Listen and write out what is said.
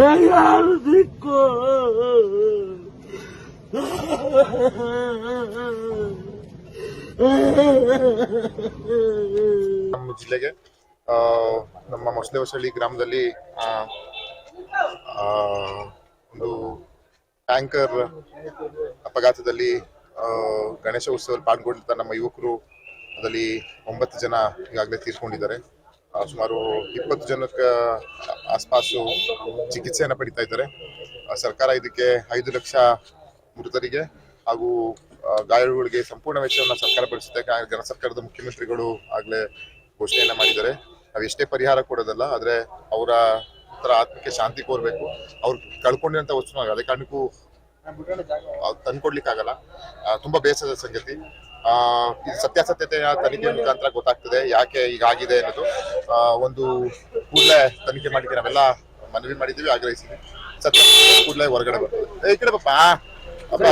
ಯಾರು ದಿಕ್ಕು ನಮ್ಮ ಜಿಲ್ಲೆಗೆ ನಮ್ಮ ಮೊಸಳೆವಸಳ್ಳಿ ಗ್ರಾಮದಲ್ಲಿ ಒಂದು ಟ್ಯಾಂಕರ್ ಅಪಘಾತದಲ್ಲಿ ಗಣೇಶ ಉತ್ಸವದಲ್ಲಿ ಪಾಲ್ಗೊಂಡಿದ್ದ ನಮ್ಮ ಯುವಕರು, ಅದರಲ್ಲಿ ಒಂಬತ್ತು ಜನ ಈಗಾಗಲೇ ತೀರ್ಕೊಂಡಿದ್ದಾರೆ. ಸುಮಾರು ಇಪ್ಪತ್ತು ಜನಕ್ಕೆ ಆಸ್ಪಾಸು ಚಿಕಿತ್ಸೆಯನ್ನು ಪಡಿತಾ ಇದ್ದಾರೆ. ಸರ್ಕಾರ ಇದಕ್ಕೆ ಐದು ಲಕ್ಷ ಮೃತರಿಗೆ ಹಾಗೂ ಗಾಯಾಳುಗಳಿಗೆ ಸಂಪೂರ್ಣ ವೆಚ್ಚವನ್ನು ಸರ್ಕಾರ ಭರಿಸುತ್ತೆ. ಜನ ಸರ್ಕಾರದ ಮುಖ್ಯಮಂತ್ರಿಗಳು ಆಗಲೇ ಘೋಷಣೆಯನ್ನ ಮಾಡಿದ್ದಾರೆ. ನಾವು ಎಷ್ಟೇ ಪರಿಹಾರ ಕೊಡೋದಲ್ಲ ಆದರೆ ಅವರ ಉತ್ತರ ಆತ್ಮಕ್ಕೆ ಶಾಂತಿ ಕೋರ್ಬೇಕು. ಅವ್ರು ಕಳ್ಕೊಂಡಿರೋಂಥ ವಸ್ತು ಅದೇ ಕಾರಣಕ್ಕೂ ತಂದ್ಕೊಡ್ಲಿಕ್ಕಾಗಲ್ಲ. ತುಂಬಾ ಬೇಸರದ ಸಂಗತಿ. ಆ, ಸತ್ಯಾಸತ್ಯತೆಯ ತನಿಖೆ ಮುಖಾಂತರ ಗೊತ್ತಾಗ್ತದೆ ಯಾಕೆ ಈಗ ಆಗಿದೆ ಅನ್ನೋದು. ಒಂದು ಕೂಡಲೇ ತನಿಖೆ ಮಾಡ್ಲಿಕ್ಕೆ ನಾವೆಲ್ಲ ಮನವಿ ಮಾಡಿದ್ದೀವಿ ಆಗ್ರಹಿಸಿದ್ವಿ. ಸತ್ಯ. ಕೂಡಲೇ ಹೊರಗಡೆ ಬರ್ತದೆ. ಈ ಅಪ್ಪ